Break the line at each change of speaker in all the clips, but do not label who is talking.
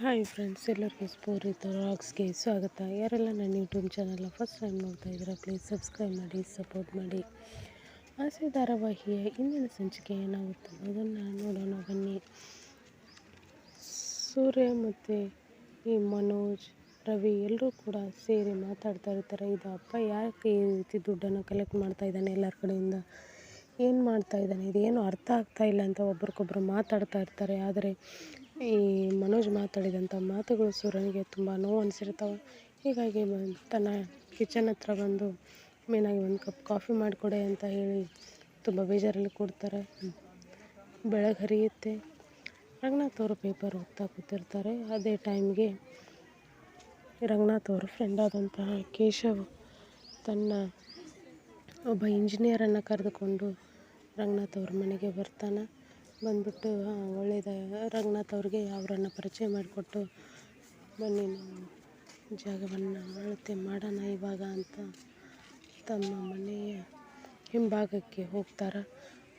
Hi friends ಎಲ್ಲರಿಗೂ ಸ್ಪೂರಿತ ರಾಕ್ಸ್ಗೆ ಸ್ವಾಗತ. ಯಾರೆಲ್ಲ ನನ್ನ ಯೂಟ್ಯೂಬ್ ಚಾನಲ್ನ ಫಸ್ಟ್ ಟೈಮ್ ನೋಡ್ತಾ ಇದ್ದೀರಾ ಪ್ಲೀಸ್ ಸಬ್ಸ್ಕ್ರೈಬ್ ಮಾಡಿ ಸಪೋರ್ಟ್ ಮಾಡಿ. ಆಸೆ ಧಾರಾವಾಹಿಯ ಇಂದಿನ ಸಂಚಿಕೆ ಏನಾಗುತ್ತೆ ಅದನ್ನು ನೋಡೋಣ, ಬನ್ನಿ. ಸೂರ್ಯ ಮತ್ತು ಈ ಮನೋಜ್, ರವಿ ಎಲ್ಲರೂ ಕೂಡ ಸೇರಿ ಮಾತಾಡ್ತಾ ಇರ್ತಾರೆ. ಇದು ಅಪ್ಪ ಯಾಕೆ ಈ ರೀತಿ ದುಡ್ಡನ್ನು ಕಲೆಕ್ಟ್ ಮಾಡ್ತಾ ಇದ್ದಾನೆ ಎಲ್ಲರ ಕಡೆಯಿಂದ? ಏನು ಮಾಡ್ತಾ ಇದ್ದಾನೆ? ಇದೇನು ಅರ್ಥ ಆಗ್ತಾ ಇಲ್ಲ ಅಂತ ಒಬ್ರಿಗೊಬ್ರು ಮಾತಾಡ್ತಾ ಇರ್ತಾರೆ. ಆದರೆ ಈ ಮನೋಜ್ ಮಾತಾಡಿದಂಥ ಮಾತುಗಳು ಸೂರ್ಯನಿಗೆ ತುಂಬ ನೋವು ಅನಿಸಿರ್ತಾವೆ. ಹೀಗಾಗಿ ತನ್ನ ಕಿಚನ್ ಹತ್ರ ಬಂದು, ಮೇನಾಗಿ ಒಂದು ಕಪ್ ಕಾಫಿ ಮಾಡಿಕೊಡೆ ಅಂತ ಹೇಳಿ ತುಂಬ ಬೇಜಾರಲ್ಲಿ ಕೊಡ್ತಾರೆ. ಬೆಳಗ್ಗೆ ಹರಿಯುತ್ತೆ. ರಂಗನಾಥ್ ಅವರು ಪೇಪರ್ ಓದ್ತಾ ಕೂತಿರ್ತಾರೆ. ಅದೇ ಟೈಮ್ಗೆ ರಂಗನಾಥ್ ಅವರ ಫ್ರೆಂಡ್ ಆದಂತಹ ಕೇಶವ್ ತನ್ನ ಒಬ್ಬ ಇಂಜಿನಿಯರನ್ನು ಕರೆದುಕೊಂಡು ರಂಗನಾಥ್ ಅವ್ರ ಮನೆಗೆ ಬರ್ತಾನೆ. ಬಂದ್ಬಿಟ್ಟು "ಹಾಂ, ಒಳ್ಳೆಯದ ರಂಗನಾಥ್ ಅವ್ರಿಗೆ ಅವರನ್ನು ಪರಿಚಯ ಮಾಡಿಕೊಟ್ಟು ಬನ್ನಿ ನಾವು ಜಾಗವನ್ನು ಅಳತೆ ಮಾಡೋಣ ಇವಾಗ ಅಂತ ತಮ್ಮ ಮನೆಯ ಹಿಂಭಾಗಕ್ಕೆ ಹೋಗ್ತಾರೆ.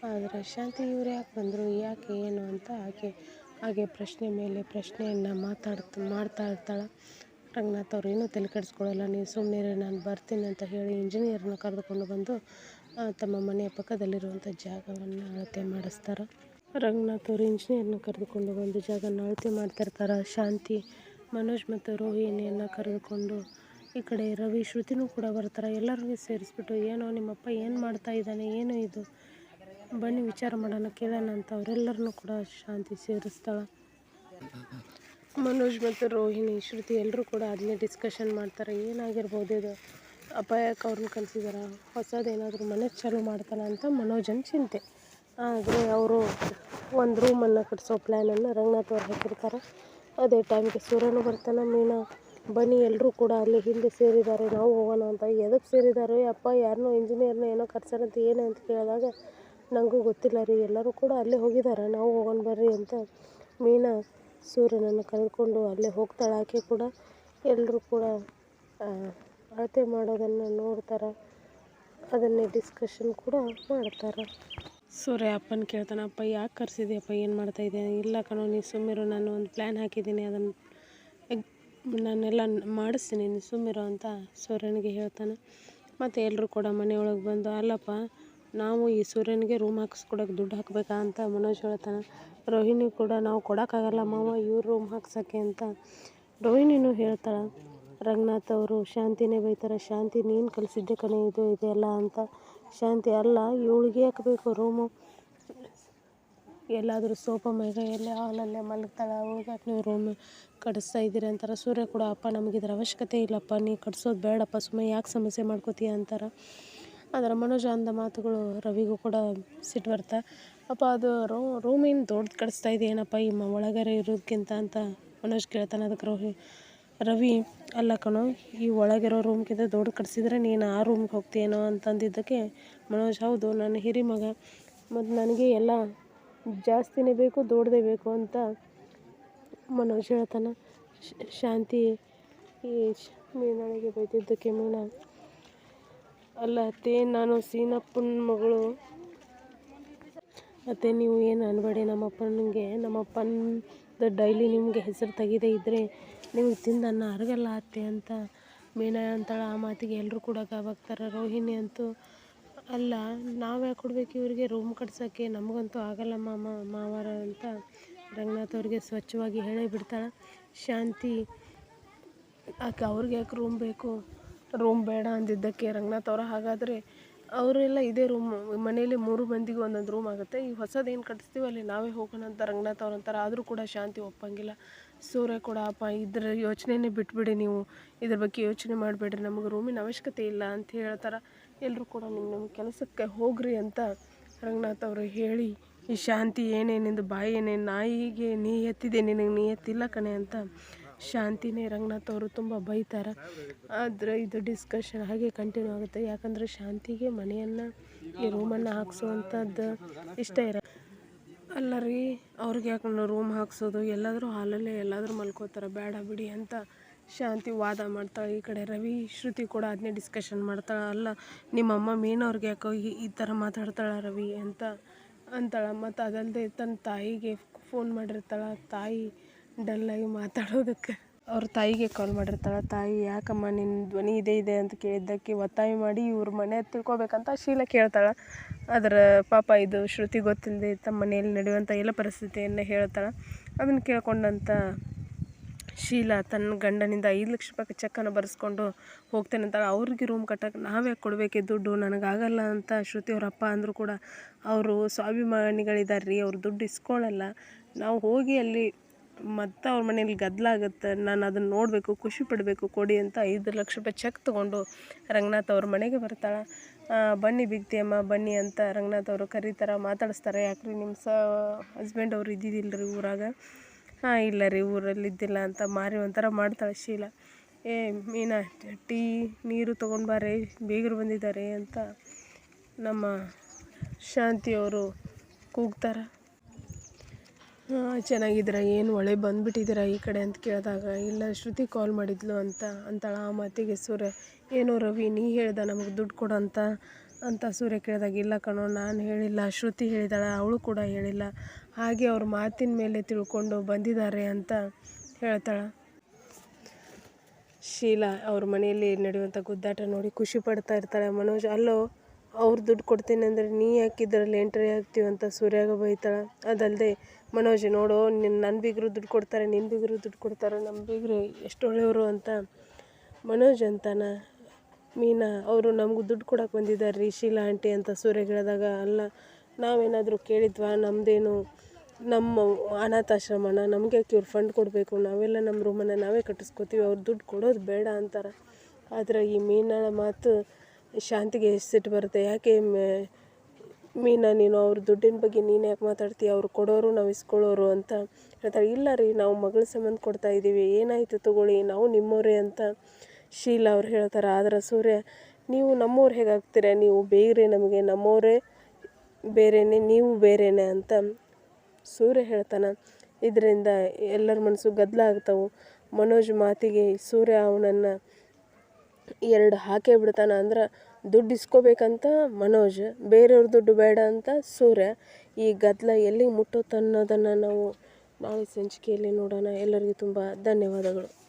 ಆದರೆ ಶಾಂತಿ ಇವ್ರು ಯಾಕೆ ಬಂದರು ಯಾಕೆ ಏನು ಅಂತ ಆಕೆ ಹಾಗೆ ಪ್ರಶ್ನೆ ಮೇಲೆ ಪ್ರಶ್ನೆಯನ್ನು ಮಾತಾಡ್ತಾ ಮಾಡ್ತಾ ಇರ್ತಾಳೆ. ರಂಗನಾಥ್ ಅವ್ರು ಏನೂ ತಲೆ ಕೆಡಿಸ್ಕೊಳ್ಳಲ್ಲ ನೀವು ಸುಮ್ಮನೆ ನಾನು ಬರ್ತೀನಿ ಅಂತ ಹೇಳಿ ಇಂಜಿನಿಯರ್ನ ಕರೆದುಕೊಂಡು ಬಂದು ತಮ್ಮ ಮನೆಯ ಪಕ್ಕದಲ್ಲಿರುವಂಥ ಜಾಗವನ್ನು ಅಳತೆ ಮಾಡಿಸ್ತಾರೆ. ರಂಗನಾಥ್ ಅವರು ಇಂಜಿನಿಯರ್ನ ಕರೆದುಕೊಂಡು ಒಂದು ಜಾಗ ಅಳತೆ ಮಾಡ್ತಿರ್ತಾರೆ. ಶಾಂತಿ, ಮನೋಜ್ ಮತ್ತು ರೋಹಿಣಿಯನ್ನು ಕರೆದುಕೊಂಡು ಈ ಕಡೆ ರವಿ, ಶ್ರುತಿನೂ ಕೂಡ ಬರ್ತಾರೆ. ಎಲ್ಲರಿಗೂ ಸೇರಿಸ್ಬಿಟ್ಟು ಏನೋ ನಿಮ್ಮಪ್ಪ ಏನು ಮಾಡ್ತಾ ಇದ್ದಾನೆ, ಏನು ಇದು? ಬನ್ನಿ ವಿಚಾರ ಮಾಡೋಣ, ಕೇಳೋಣ ಅಂತ ಅವರೆಲ್ಲರನ್ನೂ ಕೂಡ ಶಾಂತಿ ಸೇರಿಸ್ತಾಳೆ. ಮನೋಜ್ ಮತ್ತು ರೋಹಿಣಿ, ಶ್ರುತಿ ಎಲ್ಲರೂ ಕೂಡ ಅದನ್ನೇ ಡಿಸ್ಕಷನ್ ಮಾಡ್ತಾರೆ. ಏನಾಗಿರ್ಬೋದು ಇದು? ಅಪಾಯಕ್ಕೆ ಯಾಕೆ ಅವ್ರನ್ನ ಕಲಿಸಿದಾರ ಹೊಸದೇನಾದರೂ ಮನೆ ಚಾಲೂ ಮಾಡ್ತಾನೆ ಅಂತ ಮನೋಜನ ಚಿಂತೆ. ಆದರೆ ಅವರು ಒಂದು ರೂಮನ್ನು ಕಟ್ಟಿಸೋ ಪ್ಲ್ಯಾನನ್ನು ರಂಗನಾಥ್ ಅವ್ರು ಹಾಕಿರ್ತಾರೆ. ಅದೇ ಟೈಮ್ಗೆ ಸೂರ್ಯನೂ ಬರ್ತಾನೆ, ಮೀನಾ, ಬನ್ನಿ ಎಲ್ಲರೂ ಕೂಡ ಅಲ್ಲಿ ಹಿಂದೆ ಸೇರಿದ್ದಾರೆ, ನಾವು ಹೋಗೋಣ ಅಂತ. ಎದಕ್ಕೆ ಸೇರಿದ್ದಾರೆ? ಅಪ್ಪ ಯಾರನ್ನೋ ಇಂಜಿನಿಯರ್ನ ಏನೋ ಕರ್ಸಾರಂತ ಏನು ಅಂತ ಕೇಳಿದಾಗ ನನಗೂ ಗೊತ್ತಿಲ್ಲ ರೀ, ಎಲ್ಲರೂ ಕೂಡ ಅಲ್ಲೇ ಹೋಗಿದ್ದಾರೆ, ನಾವು ಹೋಗೋಣ ಬರ್ರಿ ಅಂತ ಮೀನಾ ಸೂರ್ಯನನ್ನು ಕರೆದುಕೊಂಡು ಅಲ್ಲೇ ಹೋಗ್ತಾಳೆ. ಆಕೆ ಕೂಡ ಎಲ್ಲರೂ ಕೂಡ ಅಳತೆ ಮಾಡೋದನ್ನು ನೋಡ್ತಾರೆ. ಅದನ್ನೇ ಡಿಸ್ಕಷನ್ ಕೂಡ ಮಾಡ್ತಾರೆ. ಸೂರ್ಯ ಅಪ್ಪನ ಕೇಳ್ತಾನೆ, ಅಪ್ಪ, ಯಾಕೆ ಕರೆಸಿದ್ಯಪ್ಪ? ಏನು ಮಾಡ್ತಾ ಇದ್ದೀನಿ ಇಲ್ಲ ಕಣೋ ನೀ ಸುಮ್ಮಿರು, ನಾನು ಒಂದು ಪ್ಲ್ಯಾನ್ ಹಾಕಿದ್ದೀನಿ ಅದನ್ನು ನಾನೆಲ್ಲ ಮಾಡಿಸ್ತೀನಿ, ನೀನು ಸುಮ್ಮಿರು ಅಂತ ಸೂರ್ಯನಿಗೆ ಹೇಳ್ತಾನೆ. ಮತ್ತು ಎಲ್ಲರೂ ಕೂಡ ಮನೆಯೊಳಗೆ ಬಂದು, ಅಲ್ಲಪ್ಪ, ನಾವು ಈ ಸೂರ್ಯನಿಗೆ ರೂಮ್ ಹಾಕಿಸ್ಕೊಡೋಕೆ ದುಡ್ಡು ಹಾಕಬೇಕಾ? ಅಂತ ಮನೋಜ್ ಹೇಳ್ತಾನೆ. ರೋಹಿಣಿ ಕೂಡ, ನಾವು ಕೊಡೋಕ್ಕಾಗಲ್ಲ ಮಾವ, ಇವ್ರು ರೂಮ್ ಹಾಕ್ಸೋಕ್ಕೆ ಅಂತ ರೋಹಿಣಿನೂ ಹೇಳ್ತಾಳೆ. ರಂಗನಾಥ್ ಅವರು, ಶಾಂತಿನೇ ಬೈತಾರೆ, ಶಾಂತಿ ನೀನು ಕಲಿಸಿದ್ದೆ ಕಣೆ, ಇದು ಇದೆಲ್ಲ ಅಂತ. ಶಾಂತಿ, ಅಲ್ಲ, ಇವಳಿಗೆ ಯಾಕೆ ಬೇಕು ರೂಮು ಎಲ್ಲಾದರೂ ಸೋಫಾ ಮೇಲೆ ಎಲ್ಲೇ ಹಾಲಲ್ಲೇ ಮಲಗ್ತಾಳೆ ಅವಳಿಗೆ ನೀವು ರೂಮ್ ಕಟ್ಟಿಸ್ತಾ ಇದ್ದೀರಿ ಅಂತಾರೆ. ಸೂರ್ಯ ಕೂಡ, ಅಪ್ಪ ನಮಗೆ ಇದರ ಅವಶ್ಯಕತೆ ಇಲ್ಲಪ್ಪ, ನೀ ಕಟ್ಸೋದು ಬೇಡಪ್ಪ ಸುಮ್ಮನೆ ಯಾಕೆ ಸಮಸ್ಯೆ ಮಾಡ್ಕೋತೀಯ ಅಂತಾರೆ. ಅದರ ಮನೋಜ ಅಂದ ಮಾತುಗಳು ರವಿಗೂ ಕೂಡ ಸಿಟ್ಟು ಬರ್ತಾ. ಅಪ್ಪ, ಅದು ರೂ ರೂಮ್ ಏನು ದೊಡ್ಡದು ಕಟ್ಟಿಸ್ತಾ ಇದೆಯೇನಪ್ಪ, ಈ ಮ ಒಳಗಡೆ ಇರೋದಕ್ಕಿಂತ ಅಂತ ಮನೋಜ್ ಕೇಳ್ತಾನೆ ಅದಕ್ಕೆ ರೋಹಿ. ರವಿ, ಅಲ್ಲ ಕಣೋ, ಈ ಒಳಗಿರೋ ರೂಮ್ಗಿಂತ ದೊಡ್ಡ ಕಟ್ಸಿದ್ರೆ ನೀನು ಆ ರೂಮ್ಗೆ ಹೋಗ್ತೀಯೇನೋ ಅಂತಂದಿದ್ದಕ್ಕೆ ಮನೋಜ್, ಹೌದು, ನನ್ನ ಹಿರಿ ಮಗ. ಮತ್ತು ನನಗೆ ಎಲ್ಲ ಜಾಸ್ತಿನೇ ಬೇಕು, ದೊಡ್ಡದೇ ಬೇಕು ಅಂತ ಮನೋಜ್ ಹೇಳ್ತಾನೆ. ಶಾಂತಿ, ಈ ಮೀನಾಳಿಗೆ ಬೈದಿದ್ದಕ್ಕೆ ಮೀನಾ. ಅಲ್ಲ ಅತ್ತೆ, ನಾನು ಸೀನಪ್ಪನ ಮಗಳು. ಮತ್ತು ನೀವು ಏನು ಅನ್ಬೇಡಿ, ನಮ್ಮಪ್ಪನಿಗೆ, ನಮ್ಮಪ್ಪನ ಡೈಲಿ ನಿಮಗೆ ಹೆಸರು ತೆಗಿದೇ ಇದ್ದರೆ ನಿಮಗೆ ತಿಂದು ಅನ್ನ ಅರಗಲ್ಲ ಅತ್ತೆ ಅಂತ ಮೀನಾ ಅಂತಾಳೆ ಆ ಮಾತಿಗೆ ಎಲ್ಲರೂ ಕೂಡ ಗಾಬಾಗ್ತಾರೆ. ರೋಹಿಣಿ ಅಂತೂ ಅಲ್ಲ, ನಾವು ಯಾಕೆ ಕೊಡ್ಬೇಕು ಇವರಿಗೆ? ರೂಮ್ ಕಟ್ಸೋಕ್ಕೆ ನಮಗಂತೂ ಆಗಲ್ಲ ಮಾಮ, ಮಾವಾರ ಅಂತ ರಂಗನಾಥ್ ಅವ್ರಿಗೆ ಸ್ವಚ್ಛವಾಗಿ ಹೇಳೇ ಬಿಡ್ತಾಳೆ. ಶಾಂತಿ, ಆಕೆ ಅವ್ರಿಗೆ ಯಾಕೆ ರೂಮ್ ಬೇಕು? ರೂಮ್ ಬೇಡ ಅಂದಿದ್ದಕ್ಕೆ ರಂಗನಾಥ್ ಅವರ ಹಾಗಾದರೆ ಅವರೆಲ್ಲ ಇದೇ ರೂಮ್ ಮನೆಯಲ್ಲಿ ಮೂರು ಮಂದಿಗೂ ಒಂದೊಂದು ರೂಮ್ ಆಗುತ್ತೆ. ಈ ಹೊಸದೇನು ಕಟ್ಟಿಸ್ತೀವಿ ಅಲ್ಲಿ ನಾವೇ ಹೋಗೋಣ ಅಂತ ರಂಗನಾಥ್ ಅವ್ರು ಅಂತಾರೆ. ಆದರೂ ಕೂಡ ಶಾಂತಿ ಒಪ್ಪಂಗಿಲ್ಲ. ಸೂರ್ಯ ಕೂಡ, ಅಪ್ಪ, ಇದ್ರ ಯೋಚನೆನೇ ಬಿಟ್ಬಿಡಿ ನೀವು. ಇದ್ರ ಬಗ್ಗೆ ಯೋಚನೆ ಮಾಡಬೇಡ್ರಿ. ನಮಗೆ ರೂಮಿನ ಅವಶ್ಯಕತೆ ಇಲ್ಲ ಅಂತ ಹೇಳ್ತಾರೆ. ಎಲ್ಲರೂ ಕೂಡ ನಿಮ್ಮ ನಿಮ್ಮ ಕೆಲಸಕ್ಕೆ ಹೋಗ್ರಿ ಅಂತ ರಂಗನಾಥ್ ಅವರು ಹೇಳಿ, ಈ ಶಾಂತಿ ಏನೇನಿಂದು, ಬಾಯಿ ಏನೇನು, ನಾಯಿಗೆ ನೀ ಎತ್ತಿದೆ, ನಿನಗೆ ನೀ ಎತ್ತಿಲ್ಲ ಕಣೆ ಅಂತ ಶಾಂತಿನೇ ರಂಗನಾಥ್ ಅವರು ತುಂಬ ಬೈತಾರೆ. ಆದರೆ ಇದು ಡಿಸ್ಕಷನ್ ಹಾಗೆ ಕಂಟಿನ್ಯೂ ಆಗುತ್ತೆ. ಯಾಕಂದರೆ ಶಾಂತಿಗೆ ಮನೆಯನ್ನು, ಈ ರೂಮನ್ನು ಹಾಕ್ಸುವಂಥದ್ದು ಇಷ್ಟ ಇರ, ಅಲ್ಲ ರೀ, ಅವ್ರಿಗೆ ಯಾಕಂದ್ರೆ ರೂಮ್ ಹಾಕ್ಸೋದು? ಎಲ್ಲಾದರೂ ಹಾಲಲ್ಲೇ ಎಲ್ಲಾದರೂ ಮಲ್ಕೋತಾರೆ. ಬೇಡ ಬಿಡಿ ಅಂತ ಶಾಂತಿ ವಾದ ಮಾಡ್ತಾಳೆ ಈ ಕಡೆ ರವಿ, ಶ್ರುತಿ ಕೂಡ ಅದನ್ನೇ ಡಿಸ್ಕಷನ್ ಮಾಡ್ತಾಳೆ ಅಲ್ಲ, ನಿಮ್ಮಮ್ಮ ಮೀನವ್ರಿಗೆ ಯಾಕೋ ಈ ಈ ಥರ ಮಾತಾಡ್ತಾಳೆ ರವಿ ಅಂತ ಅಂತಾಳೆ. ಮತ್ತು ಅದಲ್ಲದೆ ತನ್ನ ತಾಯಿಗೆ ಫೋನ್ ಮಾಡಿರ್ತಾಳೆ. ತಾಯಿ ಡಲ್ಲಾಗಿ ಮಾತಾಡೋದಕ್ಕೆ. ಅವ್ರ ತಾಯಿಗೆ ಕಾಲ್ ಮಾಡಿರ್ತಾಳೆ, ತಾಯಿ, ಯಾಕಮ್ಮ ನಿನ್ನ ಧ್ವನಿ ಇದೆ ಇದೆ ಅಂತ ಕೇಳಿದ್ದಕ್ಕೆ ಒತ್ತಾಯ ಮಾಡಿ ಇವ್ರ ಮನೆ ತಿಳ್ಕೊಬೇಕಂತ ಶೀಲ ಕೇಳ್ತಾಳೆ. ಅದರ ಪಾಪ ಇದು ಶ್ರುತಿ ಗೊತ್ತಿಲ್ಲದೆ ತಮ್ಮ ಮನೆಯಲ್ಲಿ ನಡೆಯುವಂಥ ಎಲ್ಲ ಪರಿಸ್ಥಿತಿಯನ್ನು ಹೇಳ್ತಾಳೆ. ಅದನ್ನು ಕೇಳ್ಕೊಂಡಂಥ ಶೀಲಾ ತನ್ನ ಗಂಡನಿಂದ ಐದು ಲಕ್ಷ ರೂಪಾಯಿ ಚೆಕ್ಕನ್ನು ಬರೆಸ್ಕೊಂಡು ಹೋಗ್ತೇನೆ ಅಂತ ಅವ್ರಿಗೆ ರೂಮ್ ಕಟ್ಟಕ್ಕೆ ನಾವೇ ಕೊಡಬೇಕೆ ದುಡ್ಡು? ನನಗಾಗಲ್ಲ ಅಂತ ಶ್ರುತಿ ಅವ್ರ ಅಪ್ಪ ಅಂದರೂ ಕೂಡ. ಅವರು ಸ್ವಾಭಿಮಾನಿಗಳಿದ್ದಾರೆ ರೀ ಅವ್ರು ದುಡ್ಡು ಇಸ್ಕೊಳ್ಳಲ್ಲ ನಾವು ಹೋಗಿ ಅಲ್ಲಿ ಮತ್ತೆ ಅವ್ರ ಮನೇಲಿ ಗದ್ದಲ ಆಗುತ್ತೆ ನಾನು ಅದನ್ನು ನೋಡಬೇಕು, ಖುಷಿ ಪಡಬೇಕು, ಕೊಡಿ ಅಂತ ಐದು ಲಕ್ಷ ರೂಪಾಯಿ ಚೆಕ್ ತೊಗೊಂಡು ರಂಗನಾಥ್ ಅವ್ರ ಮನೆಗೆ ಬರ್ತಾಳೆ. ಬನ್ನಿ ಬಿಗ್ತಿಯಮ್ಮ ಬನ್ನಿ ಅಂತ ರಂಗನಾಥ್ ಅವರು ಕರೀತಾರೆ, ಮಾತಾಡಿಸ್ತಾರೆ. ಯಾಕ್ರಿ ನಿಮ್ಮ ಸ ಹಸ್ಬೆಂಡ್ ಅವ್ರು ಇದ್ದಿದ್ದಿಲ್ಲ ರೀ ಊರಾಗ? ಹಾಂ, ಇಲ್ಲ ರೀ, ಊರಲ್ಲಿ ಇದ್ದಿಲ್ಲ ಅಂತ ಮಾರಿ ಒಂಥರ ಮಾಡ್ತಾಳೆ ಶೀಲ. ಏ, ಮೀನಾ, ಟೀ, ನೀರು ತೊಗೊಂಡು ಬಾರೆ ಬೇಗರು ಬಂದಿದ್ದಾರೆ ಅಂತ ನಮ್ಮ ಶಾಂತಿಯವರು ಕೂಗ್ತಾರೆ. ಚೆನ್ನಾಗಿದ್ದೀರಾ? ಏನು ಒಳ್ಳೆ ಬಂದುಬಿಟ್ಟಿದ್ದೀರಾ ಈ ಕಡೆ ಅಂತ ಕೇಳಿದಾಗ, ಇಲ್ಲ, ಶ್ರುತಿ ಕಾಲ್ ಮಾಡಿದ್ಲು ಅಂತ, ಅಂತಾಳೆ ಆ ಮಾತಿಗೆ ಸೂರ್ಯ, ಏನೋ ರವಿ, ನೀ ಹೇಳ್ದೆ ನಮಗೆ ದುಡ್ಡು ಕೊಡು ಅಂತ ಅಂತ ಸೂರ್ಯ ಕೇಳಿದಾಗ, ಇಲ್ಲ ಕಣೋ, ನಾನು ಹೇಳಿಲ್ಲ. ಶ್ರುತಿ ಹೇಳಿದಾಳೆ, ಅವಳು ಕೂಡ ಹೇಳಿಲ್ಲ. ಹಾಗೆ ಅವ್ರ ಮಾತಿನ ಮೇಲೆ ತಿಳ್ಕೊಂಡು ಬಂದಿದ್ದಾರೆ ಅಂತ ಹೇಳ್ತಾಳೆ. ಶೀಲಾ ಅವ್ರ ಮನೆಯಲ್ಲಿ ನಡೆಯುವಂಥ ಗುದ್ದಾಟ ನೋಡಿ ಖುಷಿ ಪಡ್ತಾ ಇರ್ತಾಳೆ ಮನೋಜ್. ಅಲ್ಲೋ ಅವ್ರು ದುಡ್ಡು ಕೊಡ್ತೀನಿ ಅಂದರೆ ನೀ ಯಾಕೆ ಇದರಲ್ಲಿ ಎಂಟ್ರಿ ಆಗ್ತೀವಿ ಅಂತ ಸೂರ್ಯಾಗ ಬೈತಾಳೆ? ಅದಲ್ಲದೆ ಮನೋಜ್, ನೋಡು ನಿನ್ನ ನನ್ನ ಬೀಗರು ದುಡ್ಡು ಕೊಡ್ತಾರೆ ನಿನ್ನ ಬೀಗರು ದುಡ್ಡು ಕೊಡ್ತಾರೆ ನಮ್ಮ ಬೀಗರು ಎಷ್ಟು ಒಳ್ಳೆಯವರು ಅಂತ. ಮನೋಜ್ ಅಂತಾನ, ಮೀನಾ, ಅವರು ನಮಗೂ ದುಡ್ಡು ಕೊಡಕ್ಕೆ ಬಂದಿದ್ದಾರೆ ರೀ ಶೀಲಾ ಆಂಟಿ ಅಂತ ಸೂರ್ಯ ಹೇಳಿದಾಗ ಅಲ್ಲ, ನಾವೇನಾದರೂ ಕೇಳಿದ್ವಾ? ನಮ್ಮದೇನು ನಮ್ಮ ಅನಾಥಾಶ್ರಮನ, ನಮಗೆ ಇವ್ರು ಫಂಡ್ ಕೊಡಬೇಕು? ನಾವೆಲ್ಲ ನಮ್ಮ ರೂಮನ್ನು ನಾವೇ ಕಟ್ಟಿಸ್ಕೋತೀವಿ, ಅವ್ರು ದುಡ್ಡು ಕೊಡೋದು ಬೇಡ ಅಂತಾರೆ. ಆದರೆ ಈ ಮೀನಾಳ ಮಾತು ಶಾಂತಿಗೆ ಎಷ್ಟು ಸಿಟ್ಟು ಬರುತ್ತೆ? ಯಾಕೆ ಮೀನಾ, ನೀನು ಅವ್ರ ದುಡ್ಡಿನ ಬಗ್ಗೆ ನೀನು ಯಾಕೆ ಮಾತಾಡ್ತೀಯ? ಅವ್ರು ಕೊಡೋರು, ನಾವು ಇಸ್ಕೊಳ್ಳೋರು ಅಂತ ಹೇಳ್ತಾರೆ. ಇಲ್ಲ ರೀ, ನಾವು ಮಗಳ ಸಂಬಂಧ ಕೊಡ್ತಾ ಇದ್ದೀವಿ ಏನಾಯಿತು ತಗೊಳ್ಳಿ, ನಾವು ನಿಮ್ಮವರೇ ಅಂತ ಶೀಲಾ ಅವ್ರು ಹೇಳ್ತಾರೆ. ಆದ್ರೆ ಸೂರ್ಯ, ನೀವು ನಮ್ಮವ್ರು ಹೇಗಾಗ್ತೀರ? ನೀವು ಬೇರೆ ನಮಗೆ, ನಮ್ಮವರೇ ಬೇರೆಯೇ ನೀವು ಬೇರೆಯೇ ಅಂತ ಸೂರ್ಯ ಹೇಳ್ತಾನೆ. ಇದರಿಂದ ಎಲ್ಲರ ಮನಸ್ಸು ಗದ್ದಲ ಆಗ್ತಾವೆ. ಮನೋಜ್ ಮಾತಿಗೆ ಸೂರ್ಯ ಅವನನ್ನು ಎರಡು ಹಾಕೇ ಬಿಡ್ತಾನೆ ಅಂದ್ರೆ ದುಡ್ಡು ಇಸ್ಕೋಬೇಕಂತ ಮನೋಜ್, ಬೇರೆಯವ್ರ ದುಡ್ಡು ಬೇಡ ಅಂತ ಸೂರ್ಯ. ಈ ಗದ್ದಲ ಎಲ್ಲಿ ಮುಟ್ಟುತ್ತೆ ನಾವು ನಾಳೆ ಸಂಚಿಕೆಯಲ್ಲಿ ನೋಡೋಣ. ಎಲ್ಲರಿಗೂ ತುಂಬ ಧನ್ಯವಾದಗಳು.